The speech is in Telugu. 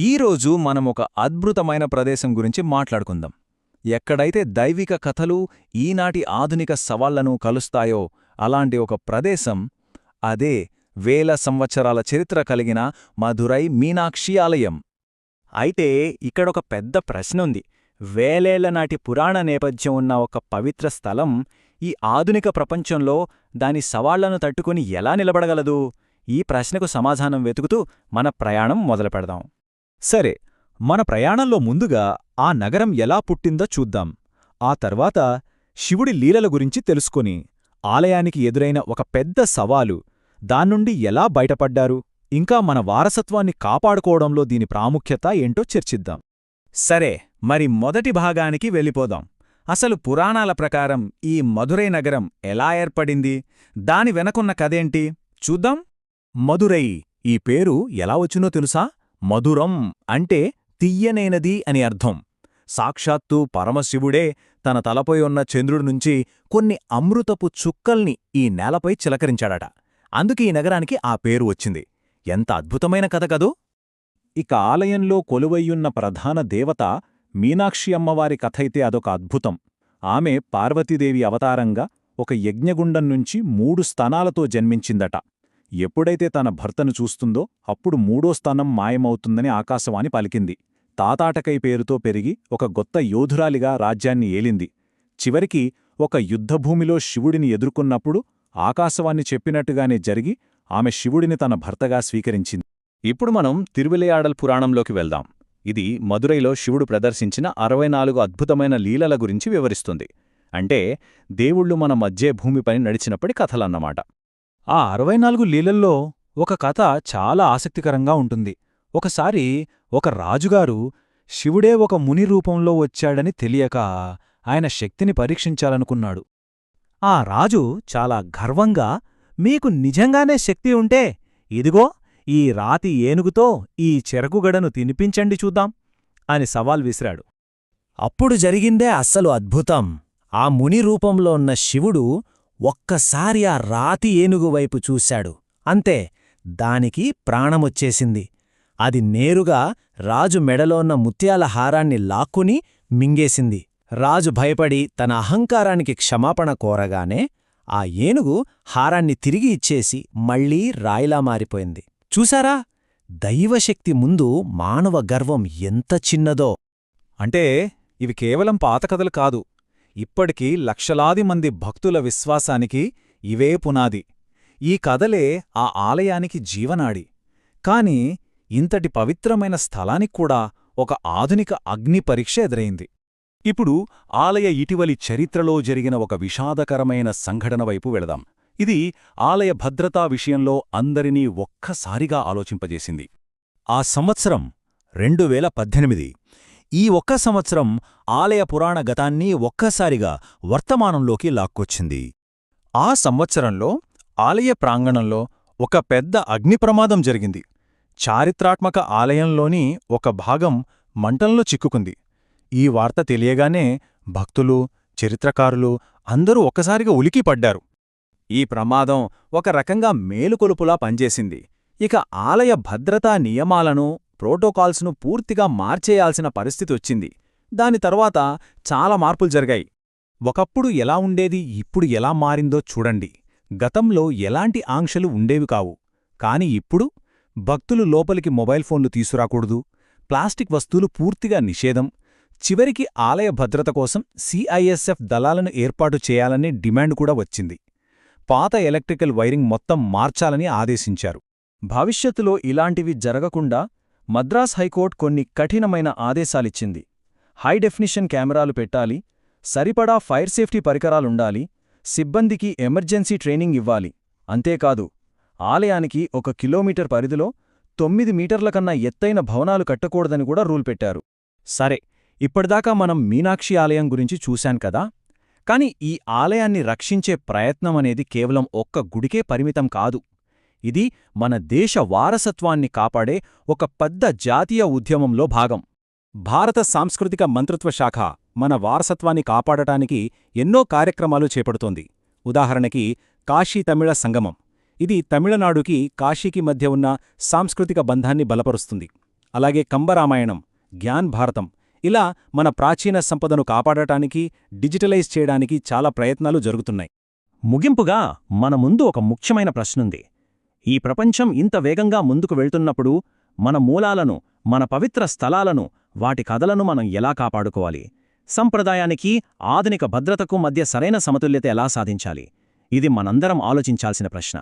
ఈరోజు మనం ఒక అద్భుతమైన ప్రదేశం గురించి మాట్లాడుకుందాం. ఎక్కడైతే దైవిక కథలు ఈనాటి ఆధునిక సవాళ్ళను కలుస్తాయో అలాంటి ఒక ప్రదేశం అదే వేల సంవత్సరాల చరిత్ర కలిగిన మధురై మీనాక్షి ఆలయం. అయితే ఇక్కడొక పెద్ద ప్రశ్న ఉంది నాటి పురాణ నేపథ్యం ఉన్న ఒక పవిత్ర స్థలం ఈ ఆధునిక ప్రపంచంలో దాని సవాళ్ళను తట్టుకుని ఎలా నిలబడగలదు? ఈ ప్రశ్నకు సమాధానం వెతుకుతూ మన ప్రయాణం మొదలుపెడదాం. సరే మన ప్రయాణంలో ముందుగా ఆ నగరం ఎలా పుట్టిందో చూద్దాం. ఆ తర్వాత శివుడి లీలల గురించి తెలుసుకొని ఆలయానికి ఎదురైన ఒక పెద్ద సవాలు దాన్నుండి ఎలా బయటపడ్డారు ఇంకా మన వారసత్వాన్ని కాపాడుకోవడంలో దీని ప్రాముఖ్యత ఏంటో చర్చిద్దాం. సరే మరి మొదటి భాగానికి వెళ్ళిపోదాం. అసలు పురాణాల ప్రకారం ఈ మధురై నగరం ఎలా ఏర్పడింది దాని వెనకున్న కథేంటి చూద్దాం. మధురై ఈ పేరు ఎలా వచ్చినో తెలుసా? మధురం అంటే తియ్యనైనది అని అర్థం. సాక్షాత్తు పరమశివుడే తన తలపై ఉన్న చంద్రుడి నుంచి కొన్ని అమృతపు చుక్కల్ని ఈ నేలపై చిలకరించాడట. అందుకే ఈ నగరానికి ఆ పేరు వచ్చింది. ఎంత అద్భుతమైన కథ కదూ! ఇక ఆలయంలో కొలువయ్యున్న ప్రధాన దేవత మీనాక్షి అమ్మవారి కథైతే అదొక అద్భుతం. ఆమె పార్వతీదేవి అవతారంగా ఒక యజ్ఞగుండం నుంచి మూడు స్తనాలతో జన్మించిందట. ఎప్పుడైతే తన భర్తను చూస్తుందో అప్పుడు మూడో స్థానం మాయమవుతుందని ఆకాశవాణి పలికింది. తాతాటకై పేరుతో పెరిగి ఒక గొత్త యోధురాలిగా రాజ్యాన్ని ఏలింది. చివరికి ఒక యుద్ధభూమిలో శివుడిని ఎదుర్కొన్నప్పుడు ఆకాశవాణి చెప్పినట్టుగానే జరిగి ఆమె శివుడిని తన భర్తగా స్వీకరించింది. ఇప్పుడు మనం తిరువిలయాడల్ పురాణంలోకి వెళ్దాం. ఇది మదురైలో శివుడు ప్రదర్శించిన అరవై నాలుగు అద్భుతమైన లీలల గురించి వివరిస్తుంది. అంటే దేవుళ్ళు మన మధ్యే భూమిపై నడిచినప్పటి కథలన్నమాట. ఆ అరవై నాలుగు లీలల్లో ఒక కథ చాలా ఆసక్తికరంగా ఉంటుంది. ఒకసారి ఒక రాజుగారు శివుడే ఒక ముని రూపంలో వచ్చాడని తెలియక ఆయన శక్తిని పరీక్షించాలనుకున్నాడు. ఆ రాజు చాలా గర్వంగా మీకు నిజంగానే శక్తి ఉంటే ఇదిగో ఈ రాతి ఏనుగుతో ఈ చెరకుగడను తినిపించండి చూద్దాం అని సవాల్ విసిరాడు. అప్పుడు జరిగిందే అస్సలు అద్భుతం. ఆ ముని రూపంలో ఉన్న శివుడు ఒక్కసారి ఆ రాతి ఏనుగు వైపు చూశాడు. అంతే దానికి ప్రాణమొచ్చేసింది. అది నేరుగా రాజు మెడలో ఉన్న ముత్యాల హారాన్ని లాక్కుని మింగేసింది. రాజు భయపడి తన అహంకారానికి క్షమాపణ కోరగానే ఆ ఏనుగు హారాన్ని తిరిగి ఇచ్చేసి మళ్ళీ రాయిలా మారిపోయింది. చూశారా? దైవశక్తి ముందు మానవ గర్వం ఎంత చిన్నదో. అంటే ఇవి కేవలం పాతకథలు కాదు. ఇప్పటికీ లక్షలాది మంది భక్తుల విశ్వాసానికి ఇవే పునాది. ఈ కథలే ఆ ఆలయానికి జీవనాడి. కాని ఇంతటి పవిత్రమైన స్థలానిక్కూడా ఒక ఆధునిక అగ్ని పరీక్ష ఎదురైంది. ఇప్పుడు ఆలయ ఇటీవలి చరిత్రలో జరిగిన ఒక విషాదకరమైన సంఘటన వైపు వెళదాం. ఇది ఆలయ భద్రతా విషయంలో అందరినీ ఒక్కసారిగా ఆలోచింపజేసింది. ఆ సంవత్సరం రెండు వేల పద్దెనిమిది ఈ ఒక్క సంవత్సరం ఆలయ పురాణ గతాన్ని ఒక్కసారిగా వర్తమానంలోకి లాక్కొచ్చింది. ఆ సంవత్సరంలో ఆలయ ప్రాంగణంలో ఒక పెద్ద అగ్నిప్రమాదం జరిగింది. చారిత్రాత్మక ఆలయంలోని ఒక భాగం మంటంలో చిక్కుకుంది. ఈ వార్త తెలియగానే భక్తులు చరిత్రకారులు అందరూ ఒక్కసారిగా ఉలికిపడ్డారు ఈ ప్రమాదం ఒక రకంగా మేలుకొలుపులా పనిచేసింది. ఇక ఆలయ భద్రతా నియమాలను ప్రోటోకాల్స్ను పూర్తిగా మార్చేయాల్సిన పరిస్థితి వచ్చింది. దాని తర్వాత చాలా మార్పులు జరిగాయి. ఒకప్పుడు ఎలా ఉండేది ఇప్పుడు ఎలా మారిందో చూడండి. గతంలో ఎలాంటి ఆంక్షలు ఉండేవి కావు. కాని ఇప్పుడు భక్తులు లోపలికి మొబైల్ ఫోన్లు తీసుకురాకూడదు. ప్లాస్టిక్ వస్తువులు పూర్తిగా నిషేధం. చివరికి ఆలయ భద్రత కోసం సిఐఎస్ఎఫ్ దళాలను ఏర్పాటు చేయాలనే డిమాండ్ కూడా వచ్చింది. పాత ఎలక్ట్రికల్ వైరింగ్ మొత్తం మార్చాలని ఆదేశించారు. భవిష్యత్తులో ఇలాంటివి జరగకుండా మద్రాస్ హైకోర్టు కొన్ని కఠినమైన ఆదేశాలిచ్చింది. హై డెఫినిషన్ కెమెరాలు పెట్టాలి సరిపడా ఫైర్ సేఫ్టీ పరికరాలుండాలి సిబ్బందికి ఎమర్జెన్సీ ట్రైనింగ్ ఇవ్వాలి. అంతేకాదు ఆలయానికి ఒక కిలోమీటర్ పరిధిలో తొమ్మిది మీటర్ల కన్నా ఎత్తైన భవనాలు కట్టకూడదని కూడా రూల్ పెట్టారు. సరే ఇప్పటిదాకా మనం మీనాక్షి ఆలయం గురించి చూశాం కదా? కాని ఈ ఆలయాన్ని రక్షించే ప్రయత్నం అనేది కేవలం ఒక్క గుడికే పరిమితం కాదు. ఇది మన దేశ వారసత్వాన్ని కాపాడే ఒక పెద్ద జాతీయ ఉద్యమంలో భాగం. భారత సాంస్కృతిక మంత్రిత్వ శాఖ మన వారసత్వాన్ని కాపాడటానికి ఎన్నో కార్యక్రమాలు చేపడుతోంది. ఉదాహరణకి కాశీ తమిళ సంగమం. ఇది తమిళనాడుకి కాశీకి మధ్య ఉన్న సాంస్కృతిక బంధాన్ని బలపరుస్తుంది. అలాగే కంబరామాయణం జ్ఞాన్ భారతం ఇలా మన ప్రాచీన సంపదను కాపాడటానికి డిజిటలైజ్ చేయడానికి చాలా ప్రయత్నాలు జరుగుతున్నాయి. ముగింపుగా మన ముందు ఒక ముఖ్యమైన ప్రశ్నుంది. ఈ ప్రపంచం ఇంత వేగంగా ముందుకు వెళ్తున్నప్పుడు మన మూలాలను మన పవిత్ర స్థలాలను వాటి కథలను మనం ఎలా కాపాడుకోవాలి? సంప్రదాయానికి ఆధునిక భద్రతకు మధ్య సరైన సమతుల్యత ఎలా సాధించాలి? ఇది మనందరం ఆలోచించాల్సిన ప్రశ్న.